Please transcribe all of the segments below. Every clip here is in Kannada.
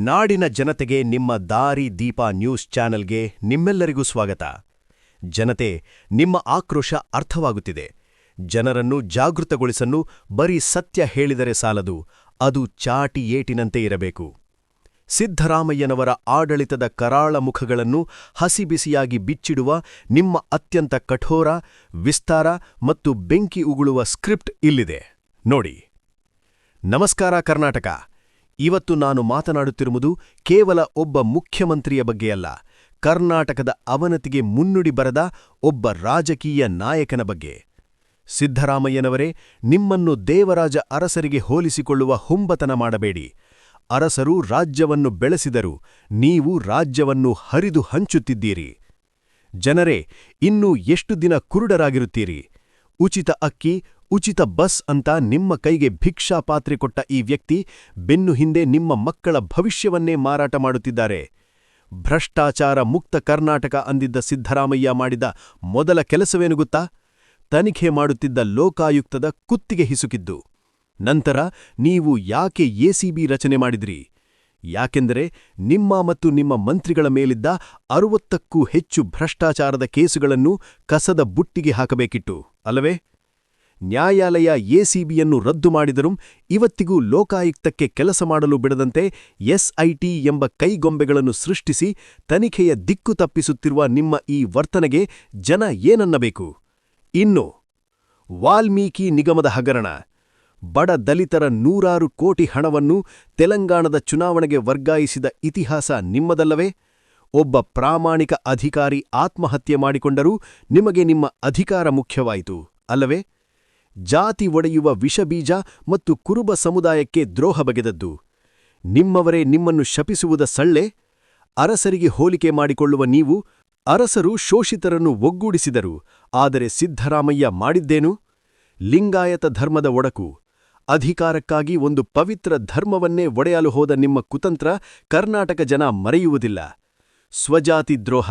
ನಾಡಿನ ಜನತೆಗೆ ನಿಮ್ಮ ದಾರಿ ದೀಪ ನ್ಯೂಸ್ ಚಾನೆಲ್ಗೆ ನಿಮ್ಮೆಲ್ಲರಿಗೂ ಸ್ವಾಗತ. ಜನತೆ, ನಿಮ್ಮ ಆಕ್ರೋಶ ಅರ್ಥವಾಗುತ್ತಿದೆ. ಜನರನ್ನು ಜಾಗೃತಗೊಳಿಸಲು ಬರೀ ಸತ್ಯ ಹೇಳಿದರೆ ಸಾಲದು, ಅದು ಚಾಟಿ ಏಟಿನಂತೆ ಇರಬೇಕು. ಸಿದ್ದರಾಮಯ್ಯನವರ ಆಡಳಿತದ ಕರಾಳ ಮುಖಗಳನ್ನು ಹಸಿಬಿಸಿಯಾಗಿ ಬಿಚ್ಚಿಡುವ ನಿಮ್ಮ ಅತ್ಯಂತ ಕಠೋರ, ವಿಸ್ತಾರ ಮತ್ತು ಬೆಂಕಿ ಉಗುಳುವ ಸ್ಕ್ರಿಪ್ಟ್ ಇಲ್ಲಿದೆ. ನೋಡಿ. ನಮಸ್ಕಾರ ಕರ್ನಾಟಕ. ಇವತ್ತು ನಾನು ಮಾತನಾಡುತ್ತಿರುವುದು ಕೇವಲ ಒಬ್ಬ ಮುಖ್ಯಮಂತ್ರಿಯ ಬಗ್ಗೆಯಲ್ಲ, ಕರ್ನಾಟಕದ ಅವನತಿಗೆ ಮುನ್ನುಡಿ ಬರೆದ ಒಬ್ಬ ರಾಜಕೀಯ ನಾಯಕನ ಬಗ್ಗೆ. ಸಿದ್ದರಾಮಯ್ಯನವರೇ, ನಿಮ್ಮನ್ನು ದೇವರಾಜ ಅರಸರಿಗೆ ಹೋಲಿಸಿಕೊಳ್ಳುವ ಹುಂಬತನ ಮಾಡಬೇಡಿ. ಅರಸರು ರಾಜ್ಯವನ್ನು ಬೆಳೆಸಿದರು, ನೀವು ರಾಜ್ಯವನ್ನು ಹರಿದು ಹಂಚುತ್ತಿದ್ದೀರಿ. ಜನರೇ, ಇನ್ನೂ ಎಷ್ಟು ದಿನ ಕುರುಡರಾಗಿರುತ್ತೀರಿ? ಉಚಿತ ಅಕ್ಕಿ ಉಚಿತ ಬಸ್ ಅಂತ ನಿಮ್ಮ ಕೈಗೆ ಭಿಕ್ಷಾ ಪಾತ್ರೆ ಕೊಟ್ಟ ಈ ವ್ಯಕ್ತಿ ಬೆನ್ನು ಹಿಂದೆ ನಿಮ್ಮ ಮಕ್ಕಳ ಭವಿಷ್ಯವನ್ನೇ ಮಾರಾಟ ಮಾಡುತ್ತಿದ್ದಾರೆ. ಭ್ರಷ್ಟಾಚಾರ ಮುಕ್ತ ಕರ್ನಾಟಕ ಅಂದಿದ್ದ ಸಿದ್ದರಾಮಯ್ಯ ಮಾಡಿದ ಮೊದಲ ಕೆಲಸವೇನು ಗೊತ್ತಾ? ತನಿಖೆ ಮಾಡುತ್ತಿದ್ದ ಲೋಕಾಯುಕ್ತದ ಕುತ್ತಿಗೆ ಹಿಸುಕಿದ್ದು. ನಂತರ ನೀವು ಯಾಕೆ ಎಸಿಬಿ ರಚನೆ ಮಾಡಿದ್ರಿ? ಯಾಕೆಂದರೆ ನಿಮ್ಮ ಮತ್ತು ನಿಮ್ಮ ಮಂತ್ರಿಗಳ ಮೇಲಿದ್ದ ಅರುವತ್ತಕ್ಕೂ ಹೆಚ್ಚು ಭ್ರಷ್ಟಾಚಾರದ ಕೇಸುಗಳನ್ನು ಕಸದ ಬುಟ್ಟಿಗೆ ಹಾಕಬೇಕಿತ್ತು, ಅಲ್ಲವೇ? ನ್ಯಾಯಾಲಯ ಎಸಿಬಿಯನ್ನು ರದ್ದು ಮಾಡಿದರೂ ಇವತ್ತಿಗೂ ಲೋಕಾಯುಕ್ತಕ್ಕೆ ಕೆಲಸ ಮಾಡಲು ಬಿಡದಂತೆ ಎಸ್ಐಟಿ ಎಂಬ ಕೈಗೊಂಬೆಗಳನ್ನು ಸೃಷ್ಟಿಸಿ ತನಿಖೆಯ ದಿಕ್ಕು ತಪ್ಪಿಸುತ್ತಿರುವ ನಿಮ್ಮ ಈ ವರ್ತನೆಗೆ ಜನ ಏನನ್ನಬೇಕು? ಇನ್ನು, ವಾಲ್ಮೀಕಿ ನಿಗಮದ ಹಗರಣ. ಬಡ ದಲಿತರ ನೂರಾರು ಕೋಟಿ ಹಣವನ್ನು ತೆಲಂಗಾಣದ ಚುನಾವಣೆಗೆ ವರ್ಗಾಯಿಸಿದ ಇತಿಹಾಸ ನಿಮ್ಮದಲ್ಲವೇ? ಒಬ್ಬ ಪ್ರಾಮಾಣಿಕ ಅಧಿಕಾರಿ ಆತ್ಮಹತ್ಯೆ ಮಾಡಿಕೊಂಡರೂ ನಿಮಗೆ ನಿಮ್ಮ ಅಧಿಕಾರ ಮುಖ್ಯವಾಯಿತು, ಅಲ್ಲವೇ? ಜಾತಿ ಒಡೆಯುವ ವಿಷಬೀಜ ಮತ್ತು ಕುರುಬ ಸಮುದಾಯಕ್ಕೆ ದ್ರೋಹ ಬಗೆದದ್ದು. ನಿಮ್ಮವರೇ ನಿಮ್ಮನ್ನು ಶಪಿಸುವುದ ಸಳ್ಳೆ, ಅರಸರಿಗೆ ಹೋಲಿಕೆ ಮಾಡಿಕೊಳ್ಳುವ ನೀವು, ಅರಸರು ಶೋಷಿತರನ್ನು ಒಗ್ಗೂಡಿಸಿದರು, ಆದರೆ ಸಿದ್ದರಾಮಯ್ಯ ಮಾಡಿದ್ದೇನು? ಲಿಂಗಾಯತ ಧರ್ಮದ ಒಡಕು, ಅಧಿಕಾರಕ್ಕಾಗಿ ಒಂದು ಪವಿತ್ರ ಧರ್ಮವನ್ನೇ ಒಡೆಯಲು ಹೋದ ನಿಮ್ಮ ಕುತಂತ್ರ ಕರ್ನಾಟಕ ಜನ ಮರೆಯುವುದಿಲ್ಲ. ಸ್ವಜಾತಿ ದ್ರೋಹ,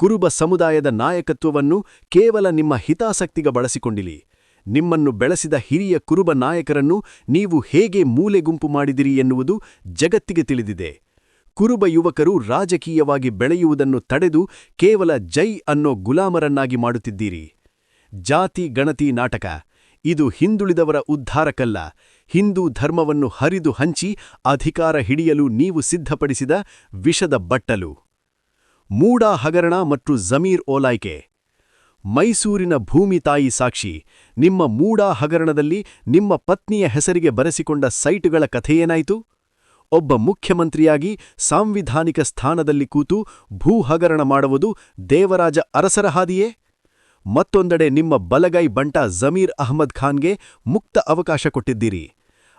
ಕುರುಬ ಸಮುದಾಯದ ನಾಯಕತ್ವವನ್ನು ಕೇವಲ ನಿಮ್ಮ ಹಿತಾಸಕ್ತಿಗ ಬಳಸಿಕೊಂಡಿಲಿ ನಿಮ್ಮನ್ನು ಬೆಳೆಸಿದ ಹಿರಿಯ ಕುರುಬ ನಾಯಕರನ್ನು ನೀವು ಹೇಗೆ ಮೂಲೆಗುಂಪು ಮಾಡಿದಿರಿ ಎನ್ನುವುದು ಜಗತ್ತಿಗೆ ತಿಳಿದಿದೆ. ಕುರುಬ ಯುವಕರು ರಾಜಕೀಯವಾಗಿ ಬೆಳೆಯುವುದನ್ನು ತಡೆದು ಕೇವಲ ಜೈ ಅನ್ನೋ ಗುಲಾಮರನ್ನಾಗಿ ಮಾಡುತ್ತಿದ್ದೀರಿ. ಜಾತಿ, ಗಣತಿ, ನಾಟಕ, ಇದು ಹಿಂದುಳಿದವರ ಉದ್ಧಾರಕ್ಕಲ್ಲ ಹಿಂದೂ ಧರ್ಮವನ್ನು ಹರಿದು ಹಂಚಿ ಅಧಿಕಾರ ಹಿಡಿಯಲು ನೀವು ಸಿದ್ಧಪಡಿಸಿದ ವಿಷದ ಬಟ್ಟಲು. ಮೂಡಾ ಹಗರಣ ಮತ್ತು ಜಮೀರ್ ಓಲಾಯ್ಕೆ. ಮೈಸೂರಿನ ಭೂಮಿ ತಾಯಿ ಸಾಕ್ಷಿ, ನಿಮ್ಮ ಮೂಡಾ ಹಗರಣದಲ್ಲಿ ನಿಮ್ಮ ಪತ್ನಿಯ ಹೆಸರಿಗೆ ಬರೆಸಿಕೊಂಡ ಸೈಟುಗಳ ಕಥೆಯೇನಾಯಿತು ಒಬ್ಬ ಮುಖ್ಯಮಂತ್ರಿಯಾಗಿ ಸಾಂವಿಧಾನಿಕ ಸ್ಥಾನದಲ್ಲಿ ಕೂತು ಭೂ ಹಗರಣ ಮಾಡುವುದು ದೇವರಾಜ ಅರಸರ ಹಾದಿಯೇ? ಮತ್ತೊಂದೆಡೆ ನಿಮ್ಮ ಬಲಗೈ ಬಂಟ ಜಮೀರ್ ಅಹ್ಮದ್ ಖಾನ್ಗೆ ಮುಕ್ತ ಅವಕಾಶ ಕೊಟ್ಟಿದ್ದೀರಿ.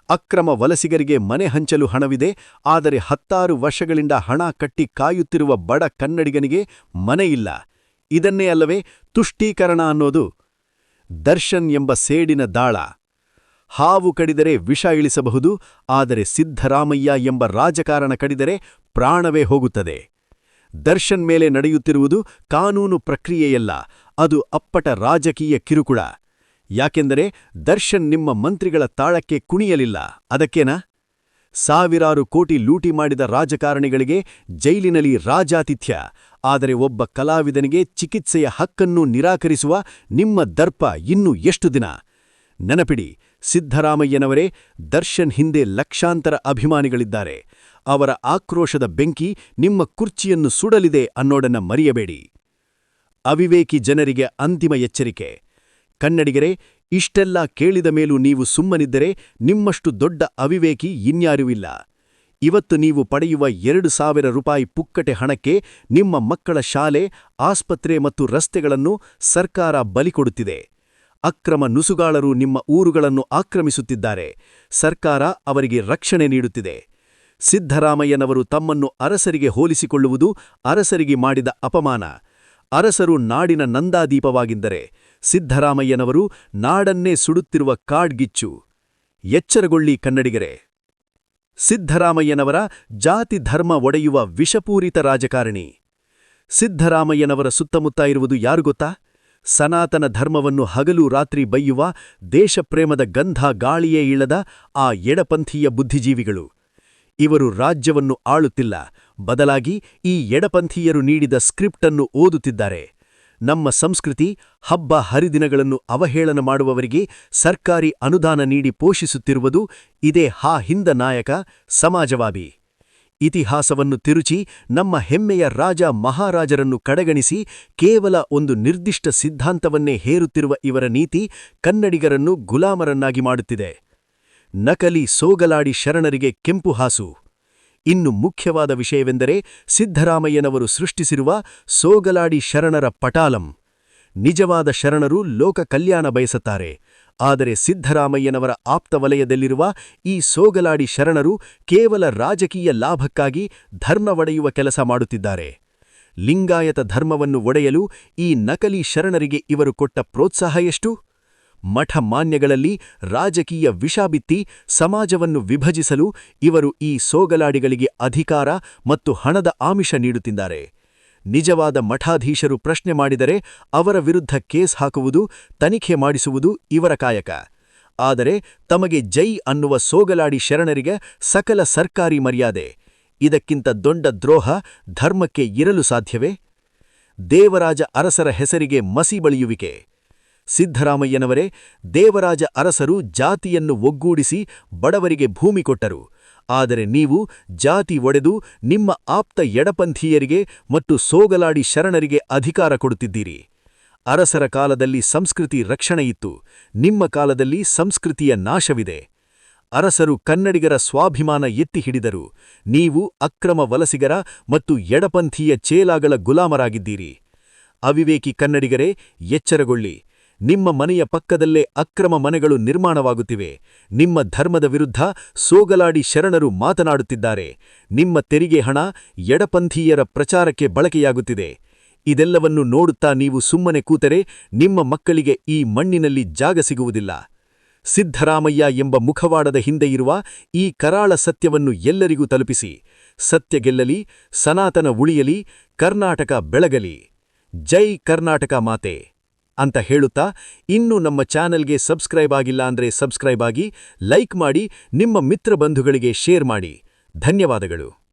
ಅಕ್ರಮ ವಲಸಿಗರಿಗೆ ಮನೆ ಹಂಚಲು ಹಣವಿದೆ, ಆದರೆ ಹತ್ತಾರು ವರ್ಷಗಳಿಂದ ಹಣ ಕಟ್ಟಿ ಕಾಯುತ್ತಿರುವ ಬಡ ಕನ್ನಡಿಗನಿಗೆ ಮನೆಯಿಲ್ಲ ಇದನ್ನೇ ಅಲ್ಲವೇ ತುಷ್ಟೀಕರಣ ಅನ್ನೋದು. ದರ್ಶನ್ ಎಂಬ ಸೇಡಿನ ದಾಳ. ಹಾವು ಕಡಿದರೆ ವಿಷ ಇಳಿಸಬಹುದು, ಆದರೆ ಸಿದ್ಧರಾಮಯ್ಯ ಎಂಬ ರಾಜಕಾರಣ ಕಡಿದರೆ ಪ್ರಾಣವೇ ಹೋಗುತ್ತದೆ. ದರ್ಶನ್ ಮೇಲೆ ನಡೆಯುತ್ತಿರುವುದು ಕಾನೂನು ಪ್ರಕ್ರಿಯೆಯಲ್ಲ, ಅದು ಅಪ್ಪಟ ರಾಜಕೀಯ ಕಿರುಕುಳ. ಯಾಕೆಂದರೆ ದರ್ಶನ್ ನಿಮ್ಮ ಮಂತ್ರಿಗಳ ತಾಳಕ್ಕೆ ಕುಣಿಯಲಿಲ್ಲ, ಅದಕ್ಕೇನಾ? ಸಾವಿರಾರು ಕೋಟಿ ಲೂಟಿ ಮಾಡಿದ ರಾಜಕಾರಣಿಗಳಿಗೆ ಜೈಲಿನಲ್ಲಿ ರಾಜಾತಿಥ್ಯ. ಆದರೆ ಒಬ್ಬ ಕಲಾವಿದನಿಗೆ ಚಿಕಿತ್ಸೆಯ ಹಕ್ಕನ್ನು ನಿರಾಕರಿಸುವ ನಿಮ್ಮ ದರ್ಪ ಇನ್ನೂ ಎಷ್ಟು ದಿನ? ನೆನಪಿಡಿ, ಸಿದ್ದರಾಮಯ್ಯನವರೇ ದರ್ಶನ್ ಹಿಂದೆ ಲಕ್ಷಾಂತರ ಅಭಿಮಾನಿಗಳಿದ್ದಾರೆ. ಅವರ ಆಕ್ರೋಶದ ಬೆಂಕಿ ನಿಮ್ಮ ಕುರ್ಚಿಯನ್ನು ಸುಡಲಿದೆ ಅನ್ನೋಡನ್ನ ಮರೆಯಬೇಡಿ. ಅವಿವೇಕಿ ಜನರಿಗೆ ಅಂತಿಮ ಎಚ್ಚರಿಕೆ. ಕನ್ನಡಿಗರೇ ಇಷ್ಟೆಲ್ಲ ಕೇಳಿದ ಮೇಲೂ ನೀವು ಸುಮ್ಮನಿದ್ದರೆ ನಿಮ್ಮಷ್ಟು ದೊಡ್ಡ ಅವಿವೇಕಿ ಇನ್ಯಾರೂ ಇಲ್ಲ. ಇವತ್ತು ನೀವು ಪಡೆಯುವ ಎರಡು ಸಾವಿರ ರೂಪಾಯಿ ಪುಕ್ಕಟೆ ಹಣಕ್ಕೆ ನಿಮ್ಮ ಮಕ್ಕಳ ಶಾಲೆ, ಆಸ್ಪತ್ರೆ ಮತ್ತು ರಸ್ತೆಗಳನ್ನು ಸರ್ಕಾರ ಬಲಿಕೊಡುತ್ತಿದೆ ಅಕ್ರಮ ನುಸುಗಾಳರು ನಿಮ್ಮ ಊರುಗಳನ್ನು ಆಕ್ರಮಿಸುತ್ತಿದ್ದಾರೆ. ಸರ್ಕಾರ ಅವರಿಗೆ ರಕ್ಷಣೆ ನೀಡುತ್ತಿದೆ. ಸಿದ್ದರಾಮಯ್ಯನವರು ತಮ್ಮನ್ನು ಅರಸರಿಗೆ ಹೋಲಿಸಿಕೊಳ್ಳುವುದು ಅರಸರಿಗೆ ಮಾಡಿದ ಅಪಮಾನ. ಅರಸರು ನಾಡಿನ ನಂದಾದೀಪವಾಗಿದ್ದರೆ ಸಿದ್ದರಾಮಯ್ಯನವರು ನಾಡನ್ನೇ ಸುಡುತ್ತಿರುವ ಕಾಡ್ಗಿಚ್ಚು. ಎಚ್ಚರಗೊಳ್ಳಿ ಕನ್ನಡಿಗರೇ. ಸಿದ್ದರಾಮಯ್ಯನವರ ಜಾತಿ ಧರ್ಮ ಒಡೆಯುವ ವಿಷಪೂರಿತ ರಾಜಕಾರಣಿ. ಸಿದ್ದರಾಮಯ್ಯನವರ ಸುತ್ತಮುತ್ತ ಇರುವುದು ಯಾರು ಗೊತ್ತಾ? ಸನಾತನ ಧರ್ಮವನ್ನು ಹಗಲು ರಾತ್ರಿ ಬೈಯುವ ದೇಶಪ್ರೇಮದ ಗಂಧ ಗಾಳಿಯೇ ಇಳದ ಆ ಎಡಪಂಥೀಯ ಬುದ್ಧಿಜೀವಿಗಳು. ಇವರು ರಾಜ್ಯವನ್ನು ಆಳುತ್ತಿಲ್ಲ, ಬದಲಾಗಿ ಈ ಎಡಪಂಥೀಯರು ನೀಡಿದ ಸ್ಕ್ರಿಪ್ಟನ್ನು ಓದುತ್ತಿದ್ದಾರೆ. ನಮ್ಮ ಸಂಸ್ಕೃತಿ, ಹಬ್ಬ ಹರಿದಿನಗಳನ್ನು ಅವಹೇಳನ ಮಾಡುವವರಿಗೆ ಸರ್ಕಾರಿ ಅನುದಾನ ನೀಡಿ ಪೋಷಿಸುತ್ತಿರುವುದು ಇದೇ ಹಾ ಹಿಂದ ನಾಯಕ ಸಮಾಜವಾದಿ ಇತಿಹಾಸವನ್ನು ತಿರುಚಿ ನಮ್ಮ ಹೆಮ್ಮೆಯ ರಾಜ ಮಹಾರಾಜರನ್ನು ಕಡೆಗಣಿಸಿ ಕೇವಲ ಒಂದು ನಿರ್ದಿಷ್ಟ ಸಿದ್ಧಾಂತವನ್ನೇ ಹೇರುತ್ತಿರುವ ಇವರ ನೀತಿ ಕನ್ನಡಿಗರನ್ನು ಗುಲಾಮರನ್ನಾಗಿ ಮಾಡುತ್ತಿದೆ. ನಕಲಿ ಸೋಗಲಾಡಿ ಶರಣರಿಗೆ ಕೆಂಪು ಹಾಸು. ಇನ್ನು ಮುಖ್ಯವಾದ ವಿಷಯವೆಂದರೆ ಸಿದ್ಧರಾಮಯ್ಯನವರು ಸೃಷ್ಟಿಸಿರುವ ಸೋಗಲಾಡಿ ಶರಣರ ಪಟಾಲಂ. ನಿಜವಾದ ಶರಣರು ಲೋಕ ಕಲ್ಯಾಣ ಬಯಸುತ್ತಾರೆ. ಆದರೆ ಸಿದ್ಧರಾಮಯ್ಯನವರ ಆಪ್ತ ವಲಯದಲ್ಲಿರುವ ಈ ಸೋಗಲಾಡಿ ಶರಣರು ಕೇವಲ ರಾಜಕೀಯ ಲಾಭಕ್ಕಾಗಿ ಧರ್ಮ ಒಡೆಯುವ ಕೆಲಸ ಮಾಡುತ್ತಿದ್ದಾರೆ. ಲಿಂಗಾಯತ ಧರ್ಮವನ್ನು ಒಡೆಯಲು ಈ ನಕಲಿ ಶರಣರಿಗೆ ಇವರು ಕೊಟ್ಟ ಪ್ರೋತ್ಸಾಹ ಎಷ್ಟು? ಮಠ ಮಾನ್ಯಗಳಲ್ಲಿ ರಾಜಕೀಯ ವಿಷ ಬಿತ್ತಿ ಸಮಾಜವನ್ನು ವಿಭಜಿಸಲು ಇವರು ಈ ಸೋಗಲಾಡಿಗಳಿಗೆ ಅಧಿಕಾರ ಮತ್ತು ಹಣದ ಆಮಿಷ ನೀಡುತ್ತಿದ್ದಾರೆ. ನಿಜವಾದ ಮಠಾಧೀಶರು ಪ್ರಶ್ನೆ ಮಾಡಿದರೆ ಅವರ ವಿರುದ್ಧ ಕೇಸ್ ಹಾಕುವುದು, ತನಿಖೆ ಮಾಡಿಸುವುದು ಇವರ ಕಾಯಕ. ಆದರೆ ತಮಗೆ ಜೈ ಅನ್ನುವ ಸೋಗಲಾಡಿ ಶರಣರಿಗೆ ಸಕಲ ಸರ್ಕಾರಿ ಮರ್ಯಾದೆ. ಇದಕ್ಕಿಂತ ದೊಡ್ಡ ದ್ರೋಹ ಧರ್ಮಕ್ಕೆ ಇರಲು ಸಾಧ್ಯವೇ? ದೇವರಾಜ ಅರಸರ ಹೆಸರಿಗೆ ಮಸಿ ಬಳಿಯುವಿಕೆ. ಸಿದ್ಧರಾಮಯ್ಯನವರೇ, ದೇವರಾಜ ಅರಸರು ಜಾತಿಯನ್ನು ಒಗ್ಗೂಡಿಸಿ ಬಡವರಿಗೆ ಭೂಮಿ ಕೊಟ್ಟರು. ಆದರೆ ನೀವು ಜಾತಿ ಒಡೆದು ನಿಮ್ಮ ಆಪ್ತ ಎಡಪಂಥೀಯರಿಗೆ ಮತ್ತು ಸೋಗಲಾಡಿ ಶರಣರಿಗೆ ಅಧಿಕಾರ ಕೊಡುತ್ತಿದ್ದೀರಿ. ಅರಸರ ಕಾಲದಲ್ಲಿ ಸಂಸ್ಕೃತಿ ರಕ್ಷಣೆಯಿತ್ತು. ನಿಮ್ಮ ಕಾಲದಲ್ಲಿ ಸಂಸ್ಕೃತಿಯ ನಾಶವಿದೆ. ಅರಸರು ಕನ್ನಡಿಗರ ಸ್ವಾಭಿಮಾನ ಎತ್ತಿ ಹಿಡಿದರು. ನೀವು ಅಕ್ರಮ ವಲಸಿಗರ ಮತ್ತು ಎಡಪಂಥೀಯ ಚೇಲಾಗಳ ಗುಲಾಮರಾಗಿದ್ದೀರಿ. ಅವಿವೇಕಿ ಕನ್ನಡಿಗರೇ, ಎಚ್ಚರಗೊಳ್ಳಿ. ನಿಮ್ಮ ಮನೆಯ ಪಕ್ಕದಲ್ಲೇ ಅಕ್ರಮ ಮನೆಗಳು ನಿರ್ಮಾಣವಾಗುತ್ತಿವೆ. ನಿಮ್ಮ ಧರ್ಮದ ವಿರುದ್ಧ ಸೋಗಲಾಡಿ ಶರಣರು ಮಾತನಾಡುತ್ತಿದ್ದಾರೆ. ನಿಮ್ಮ ತೆರಿಗೆ ಹಣ ಎಡಪಂಥೀಯರ ಪ್ರಚಾರಕ್ಕೆ ಬಳಕೆಯಾಗುತ್ತಿದೆ. ಇದೆಲ್ಲವನ್ನು ನೋಡುತ್ತಾ ನೀವು ಸುಮ್ಮನೆ ಕೂತರೆ ನಿಮ್ಮ ಮಕ್ಕಳಿಗೆ ಈ ಮಣ್ಣಿನಲ್ಲಿ ಜಾಗ ಸಿಗುವುದಿಲ್ಲ. ಸಿದ್ಧರಾಮಯ್ಯ ಎಂಬ ಮುಖವಾಡದ ಹಿಂದೆ ಇರುವ ಈ ಕರಾಳ ಸತ್ಯವನ್ನು ಎಲ್ಲರಿಗೂ ತಲುಪಿಸಿ. ಸತ್ಯ ಗೆಲ್ಲಲಿ, ಸನಾತನ ಉಳಿಯಲಿ, ಕರ್ನಾಟಕ ಬೆಳಗಲಿ. ಜೈ ಕರ್ನಾಟಕ ಮಾತೆ. ಅಂತ ಹೇಳುತ್ತಾ, ಇನ್ನು ನಮ್ಮ ಚಾನೆಲ್ಗೆ ಸಬ್ಸ್ಕ್ರೈಬ್ ಆಗಿಲ್ಲ ಅಂದರೆ ಸಬ್ಸ್ಕ್ರೈಬ್ ಆಗಿ, ಲೈಕ್ ಮಾಡಿ, ನಿಮ್ಮ ಮಿತ್ರ ಬಂಧುಗಳಿಗೆ ಶೇರ್ ಮಾಡಿ. ಧನ್ಯವಾದಗಳು.